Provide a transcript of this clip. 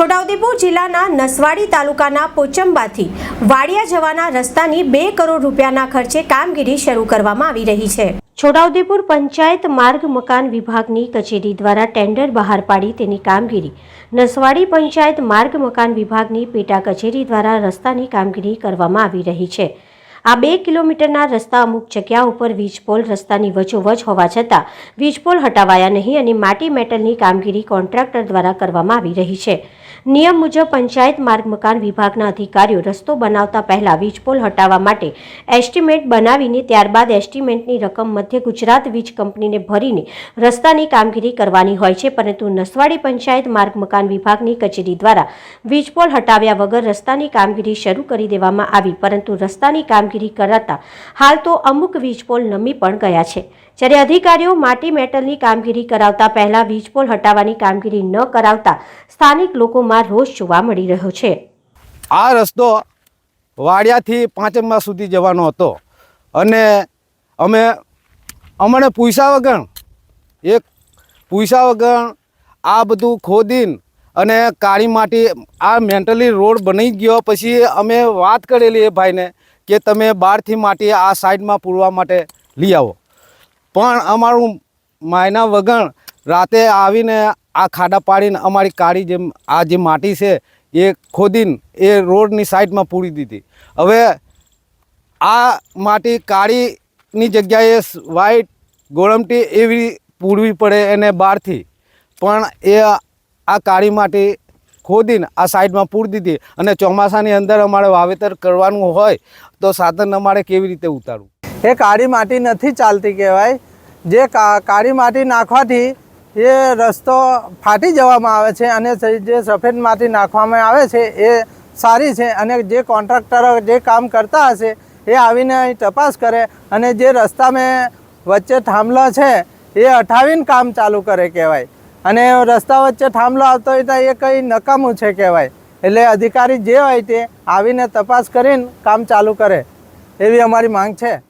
છોટાઉદેપુર જિલ્લાના નસવાડી તાલુકાના પોચંબાથી વાડિયા જવાના રસ્તાની બે કરોડ રૂપિયાના ખર્ચે કામગીરી શરૂ કરવામાં આવી રહી છે. છોટાઉદેપુર પંચાયત માર્ગ મકાન વિભાગની કચેરી દ્વારા ટેન્ડર બહાર પાડી તેની કામગીરી. નસવાડી પંચાયત માર્ગ મકાન વિભાગની પેટા કચેરી દ્વારા રસ્તાની કામગીરી કરવામાં આવી રહી છે. આ બે કિલોમીટરના રસ્તા અમુક જગ્યા ઉપર વીજપોલ રસ્તાની વચોવચ હોવા છતાં વીજપોલ હટાવાયા નહીં અને માટી મેટલની કામગીરી કોન્ટ્રાક્ટર દ્વારા કરવામાં આવી રહી છે. નિયમ મુજબ પંચાયત માર્ગ મકાન વિભાગના અધિકારીઓ રસ્તો બનાવતા પહેલા વીજપોલ હટાવવા માટે એસ્ટિમેટ બનાવીને ત્યારબાદ એસ્ટિમેટની રકમ મધ્ય ગુજરાત વીજ કંપનીને ભરીને રસ્તાની કામગીરી કરવાની હોય છે. પરંતુ નસવાડી પંચાયત માર્ગ મકાન વિભાગની કચેરી દ્વારા વીજપોલ હટાવ્યા વગર રસ્તાની કામગીરી શરૂ કરી દેવામાં આવી. પરંતુ રસ્તાની કામગીરી કરાતા હાલ તો અમુક વીજપોલ નમી પણ ગયા છે. જ્યારે અધિકારીઓ માટી મેટલની કામગીરી કરાવતા પહેલા વીજપોલ હટાવવાની કામગીરી ન કરાવતા સ્થાનિક લોકોમાં રોષ જોવા મળી રહ્યો છે. આ રસ્તો વાડિયાથી પાંચમમાં સુધી જવાનો હતો અને અમે અમને પૈસા વગર, એક પૈસા વગર આ બધું ખોદીને અને કાળી માટી, આ મેન્ટલી રોડ બની ગયો. પછી અમે વાત કરેલી એ ભાઈને કે તમે બહારથી માટી આ સાઈડમાં પૂરવા માટે લઈ આવો. પણ અમારું માયના વગર રાતે આવીને આ ખાડા પાડીને અમારી કાળી જે આ જે માટી છે, એ ખોદીને એ રોડની સાઈડમાં પૂરી દીધી. હવે આ માટી કાળીની જગ્યાએ વ્હાઈટ ગોળમટી એવી પૂરવી પડે એને બહારથી. પણ એ આ કાળી માટી ખોદીને આ સાઈડમાં પૂરી દીધી. અને ચોમાસાની અંદર અમારે વાવેતર કરવાનું હોય તો સાધન અમારે કેવી રીતે ઉતારવું? એ કાળી માટી નથી ચાલતી કહેવાય. જે કાળી માટી નાખવાથી એ રસ્તો ફાટી જવામાં આવે છે અને જે સફેદ માટી નાખવામાં આવે છે એ સારી છે અને જે કોન્ટ્રાક્ટરો જે કામ કરતા હશે એ આવીને તપાસ કરે અને જે રસ્તા મેં વચ્ચે થાંભલો છે એ હટાવીને કામ ચાલુ કરે કહેવાય. અને રસ્તા વચ્ચે થાંભલો આવતો હોય તો એ કંઈ નકામું છે કહેવાય. એટલે અધિકારી જે હોય તે આવીને તપાસ કરીને કામ ચાલુ કરે. એવી અમારી માંગ છે.